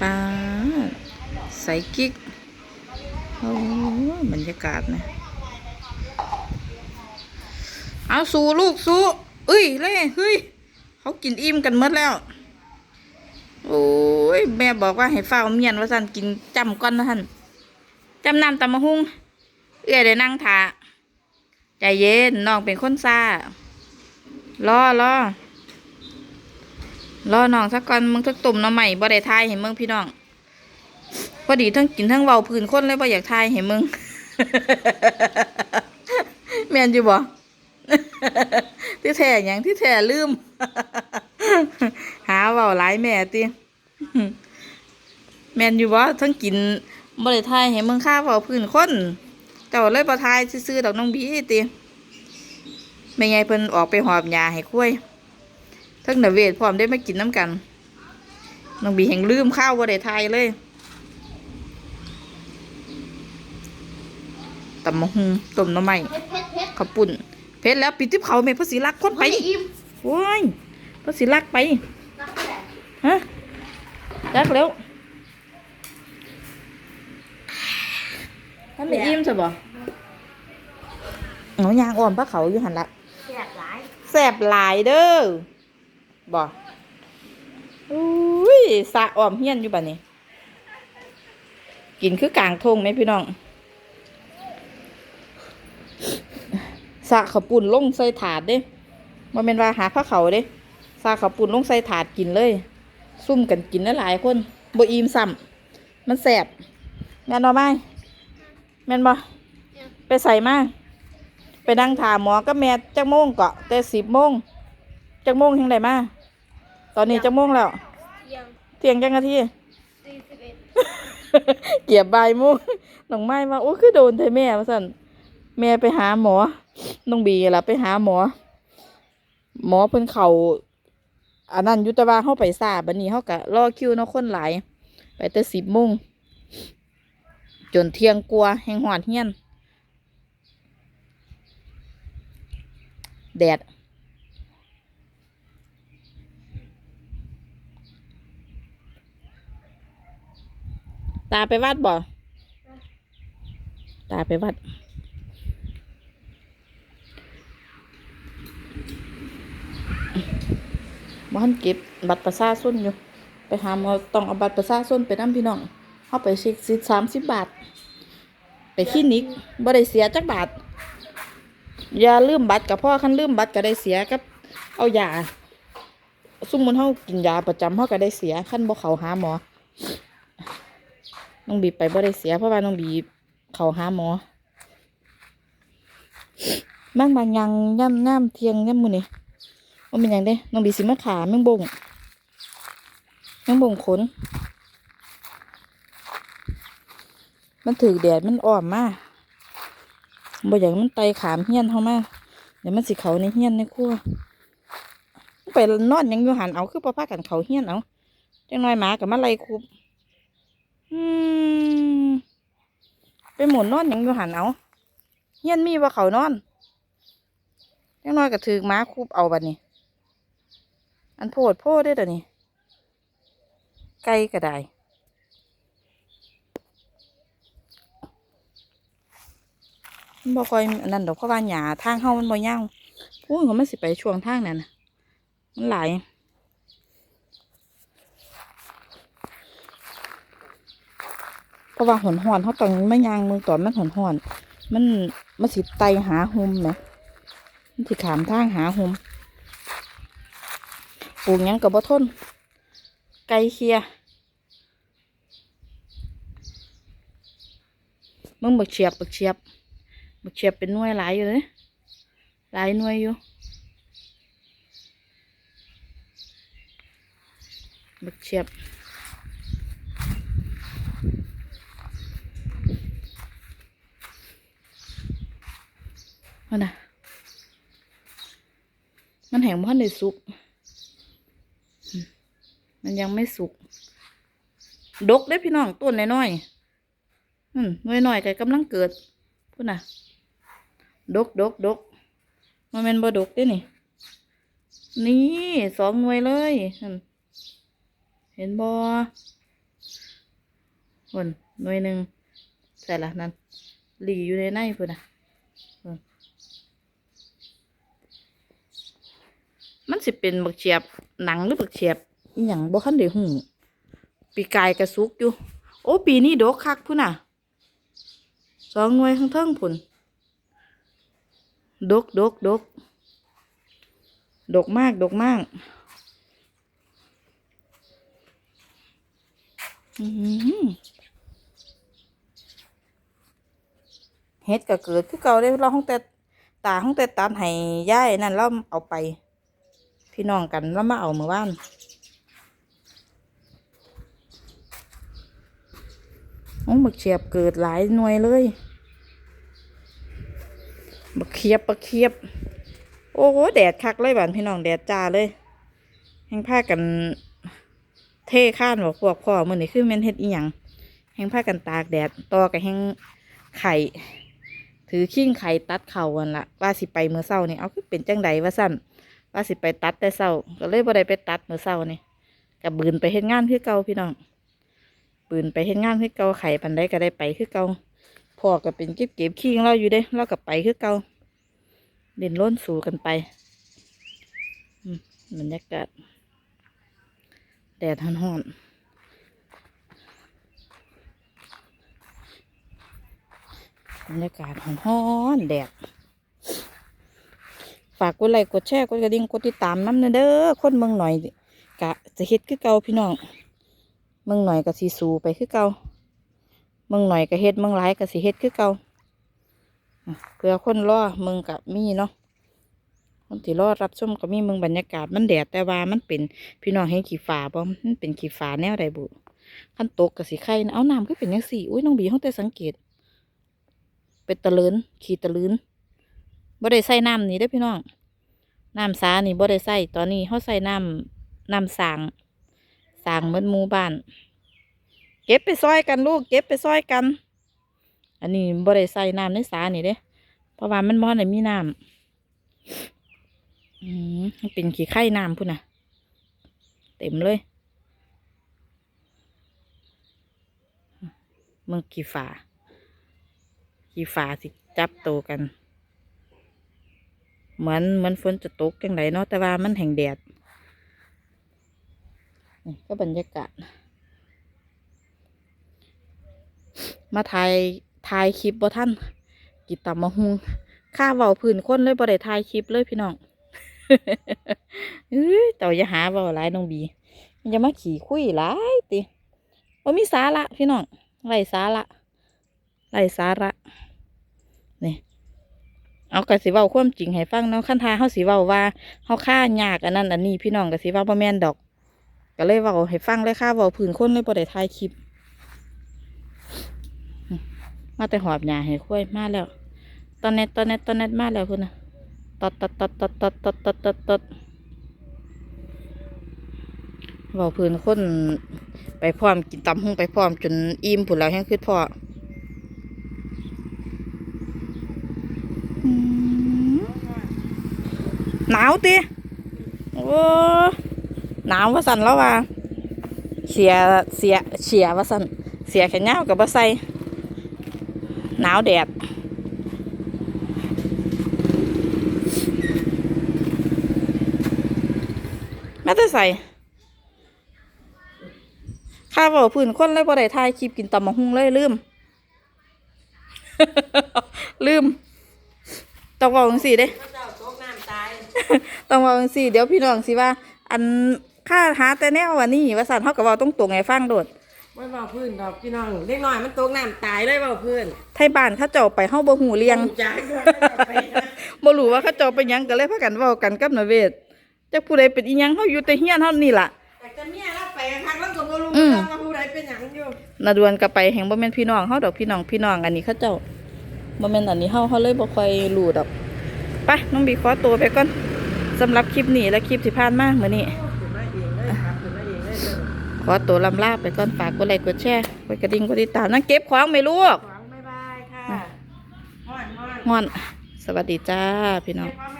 ปาใส่กิ๊ก โอ้บรรยากาศนะ เอาสู้ลูกสู้เอ้ยเล่เฮ้ย เขากินอิ่มกันหมดแล้ว โอ้ย แม่บอกว่าให้เฝ้าเมียนว่าท่านกินจำก้อนนะท่านจำน้ำตำมะฮุ่งเอื้อยได้นั่งถาใจเย็นน้องเป็นคนซ่ารอรอ รอน้องสักก่อนมึงทักตุ่มน้ำใหม่บ่ได้ทายเห็นมึงพี่น้องพอดีทั้งกินทั้งเว้าพื้นคนเลยบ่อยากทายเห็นมึงแม่นอยู่บ่ที่แท้หยังที่แท้ลืม หาเว้าหลายแม่ติแม่นอยู่บ่ทั้งกินบ่ได้ทายให้มึงค่าเว้าพื้นคนเจ้าเลยบ่ทายซื่อๆดอกน้องบีติแม่ใหญ่เพิ่นออกไปหอบยาให้คุ้ย ทั้งนเวทพร้อมได้มากินน้ำกันน้องบีแห่งลืมข้าวบ่ได้ทายเลยตำมะฮุงต้มหน้ำใหม่เผ็ดเผ็ดเผ็ดข้าวปุ่นเพชรแล้วปิดทิพเขาแม่พระศิลักษ์คนไปอิ่มโอ้ยพระศิลักษ์ไปรักแหละฮะจักแล้วท่านไม่อิ่มใช่บ่เอายางอ่อมพระเขาอยู่หันละแซ่บหลายแสบหลายเด้อ บ่อุ้ยสะออมเฮียนอยู่บ่นี้กินคือกลางทงไหมพี่น้องสะขาวปุ่นลงใส่ถาดเด้มาเป็นว่าหาผ้าเขาเด้สะขาวปุ่นลงใส่ถาดกินเลย ซุ่มกันกินหลายคนบ่อิ่มซ้ำมันแสบแม่นบ่ไหมแม่นบ่ไปใส่มาไปนั่งถามหมอก็แม่จักโมงเกาะแต่สิบโมงจักโมงยังไงมา อนนี้จักโมงแล้ว เที่ยงเที่ยงจังนาทีสี่สิบเอ็ดเกียบบ่ายโมงน้องไม้ว่าโอ้คือโดนเธอแม่ว่าสั่นแม่ไปหาหมอ น้องบีล่ะไปหาหมอ หมอเพิ่นเขาอันนั้นอยุตว่าเข้าไปซาบันนี้เขากะรอคิวเนาะคนหลาย ไปแต่สิบโมงจนเที่ยงกลัวาแหงหอดเฮียน แดด ตาไปวัดบ่ตาไปวัด บ้านเก็บบัตรประชาชนอยู่ ไปหาหมอต้องเอาบัตรประชาชนไปนํพี่น้องเข้าไปเช็คสิสามสิบบาท ไปคลินิกบ่ได้เสียจักบาท อย่าลืมบัตรกับพ่อคันลืมบัตรก็ได้เสียกับเอายาสมมุติเฮากินยาประจำเฮาก็ได้เสียคันบ่เขาหาหมอ น้องบีไปบ่ได้เสียเพราะว่าน้องบีเขาหาหมอบางบางยังย่ำน้ำเทียงย่ำมือนี้ว่าเป็นยังเด้น้องบีสิมาขาแมงบงแมงบงขน มันถือแดดมันอ่อมมากบ่อย่างมันไตขามเฮียนเข้ามากเดี๋ยวมันสิเขาในเฮียนในครัวไปนอนยังอยู่หันเอาคือประพากันเขาเฮียนเอาจังน้อยหมากับมาไล่คุบ อืมไปหมุนนอนหยังอยู่หันเอาเฮียนมีว่าเขานอนจังน้อยก็ถือม้าคุบเอาบัดนี้ อันโพดโพดได้อเดี๋ยวนี้ไก่ก็ได้มันบ่ค่อยนนั้นดอกเพราะว่าหญ้าทางเฮามันบ่ยาวพูดเขามันสิไปช่วงทางนั้นนะมันหลาย เพ ราะว่าหอนหอนเขาตอนไม่ยางมือตอนมันหอนหอนมันมันสิไตหาหุมไหมมันสิขามทางหาหุมปลูกยังกับบ่ทน ไก่เคียมึงบักเฉียบบักเฉียบบักเฉียบเป็นน่วยหลายอยู่เลยหลายน่วยอยู่บักเฉียบ มันนะมันแห้งพันเลยสุก มันยังไม่สุก ดกเด้พี่น้องต้นน้อยๆอืมน้อยๆก็กำลังเกิดพูดน่ะ ดกดกดกมันเป็นบ่ดกเด้นี่ นี่สองหน่วยเลยอืมเห็นบ่คนหน่วยหนึ่งใส่ละนั่นหลีอยู่ในในพุ่นน่ะเบิ่ง มันสิเป็นบักเฉียบหนังหรือบักเฉียบอหย่างบ่คันได้หูปีกายกระสุกอยู่ โอ้ปีนี้ดกคักพุ่นน่ะสองหน่วยข้างเทิงพุ่นดกดกดกดกมากดกมากอื้อหือเฮ็ดก็เกิดคือเก่าได้เราห้องแต่ตาห้องแต่ตัดให้ย่ายนั่นเราเอาไป พี่น้องกันแล้วมาเอาเมื่อวานโอ้บักเฉียบเกิดหลายหน่วยเลยบักเขียบบักเขียบ โอ้โหแดดคักเลยบ้านพี่น้องแดดจ้าเลยแห่งผ้ากันเท่ข้านบอกพวกพ่อมือนี่คือแม่นเฮ็ดอีหยังแห้งผ้ากันตากแดดต่อกับแห้งไข่ ถือขิ้งไข่ตัดเข่าวันละว่าสิไปเมื่อเช้านี่เอาคือเป็นจังใดว่าสั่น ว่าสิไปตัดแต่เช้าก็เลยบ่ได้ไปตัดเมื่อเช้านี่กับบืนไปเฮ็ดงานคือเก่าพี่น้องบืนไปเฮ็ดงานคือเก่าไข่ปันได้ก็ได้ไปคือเก่าพ่อก็เป็นเก็บเก็บขี้ของเราอยู่เด้เราก็ไปคือเก่าเด่นล้นสู่กันไปบรรยากาศแดดร้อนๆบรรยากาศร้อนๆแดด ฝากกดไลค์กดแชร์กดกระดิ่งกดติดตามน้ำเด้อคนเมืองหน่อยกะจะเฮ็ดคือเก่าพี่น้องเมืองหน่อยก็สิสู่ไปคือเก่าเมืองหน่อยก็เฮ็ดเมืองหลายก็สิเฮ็ดคือเก่าอะเพื่อคนรอเมืองกะมีเนาะคนที่รอรับชมก็มีเมืองบรรยากาศมันแดดแต่ว่ามันเป็นพี่น้องเห็นขี้ฟ้าบ่มันเป็นขี้ฟ้าแนวใดบุขั้นตกกับสีไข่นะเอาน้ำก็เป็นยังสี่อุ้ยน้องบีเขาแต่สังเกต เป็นตะเลินขี้ตะลืน บ่ได้ใส่น้ำนี่เด้อพี่น้องน้ำสานี่บ่ได้ใส่ตอนนี้เขาใส่น้ำน้ำสางสางเหมือนหมู่บ้าน เก็บไปซอยกันลูก เก็บไปซอยกัน อันนี้บ่ได้ใส่น้ำในสานี่เด้เพราะว่ามันบ่ได้มีน้ำอืมมันเป็นขี้ไข่น้ำพุ่นน่ะ เต็มเลยมึงขี้ฝาขี้ฝาสิจับโตกัน เหมือนเหมือนฝนจะตกจังไดเนาะแต่ว่ามันแห่งแดดนี่ก็บรรยากาศ มาถ่ายถ่ายคลิปบ่ท่านกินตำมะฮุงข้าเว้าพื้นคนเลยบ่ได้ถ่ายคลิปเลยพี่น้องเอ้ยแต่อย่าหาเว่าหลายน้องบีมันจะมาขี่คุยหลายติว่ามีสาระพี่น้องไรสาระไรสาระนี่ เอากระสิเว้าความจริงให้ฟังเนาะขั้นทาเฮาสิเว้าว่าเฮาค่ายากอันนั้นอันนี้พี่น้องกระสิเว้าบ่แม่นดอก ก็เลยเว้าให้ฟังเลยค่ะเว้าพื้นคนเลยบ่ได้ถ่ายคลิป มาแต่หอบหญ้าให้คุยมาแล้ว ตอนเน็ตตอนเน็ตตอนเน็ตมาแล้วพุ่นน่ะตดตดตดตดตดตดตดตดตดบอกพื้นคนไปพร้อมกินตำหงไปพร้อมจนอิ่มผุนแล้วแห้งขึ้นพอม หนาวติโอ้หนาวว่าสันแล้วว่าเสียเสียเสียว่าสันเสียแขนยาวกับบ่ใส่หนาวแดดแม่แต่ใส่ข้าบอกพื้นคนเลยบ่ได้ถ่ายคลิปกินตำมะฮุงเลยลืม ลืมต้องบอกจังสี่เด้ ตกน้ำตายต้องบอกจังสี่เดี๋ยวพี่น้องสิว่า อันข้าหาแต่แนววันนี้ว่าสันเขากับว่าต้องตรงไงฟังโดดไม่เบาพื้นดอกพี่น้องเล็กน้อยมันตกน้ำตายเลยเบาพื้นไทยบ้านเขาเจ้าไปเฮาบ่หูเลียงจ้าไปนะบ่รู้ว่าเขาเจ้าไปหยังก็เลยพากันเว้ากันกับนาเวศจักผู้ใดเป็นอีหยังเฮาอยู่แต่เฮียนเฮานี่ล่ะแต่จะเมียเราไปครั้งแล้วก็บ่รู้อืมว่าผู้ใดเป็นหยังอยู่นาดวนก็ไปแห่งบ่แม่นพี่น้องเฮาดอกพี่น้องพี่น้องอันนี้เขาเจ้าบ่แม่นอันนี้เฮาเฮาเลยบ่ค่อยรู้ดอกไปน้องบีขอตัวไปก่อน สำหรับคลิปนี้และคลิปที่ผ่านมามื้อนี้ขึ้นมาเองเลยครับขึ้นมาเองเลยเด้อขอตัวลำลาไปก่อนฝากกดไลค์กดแชร์กดกระดิ่งกดติดตามนั่งเก็บของไหม่ลูกหวังบ๊ายบายค่ะฮ้อนฮ้อนม่อนสวัสดีจ้าพี่น้องเก็บของแม่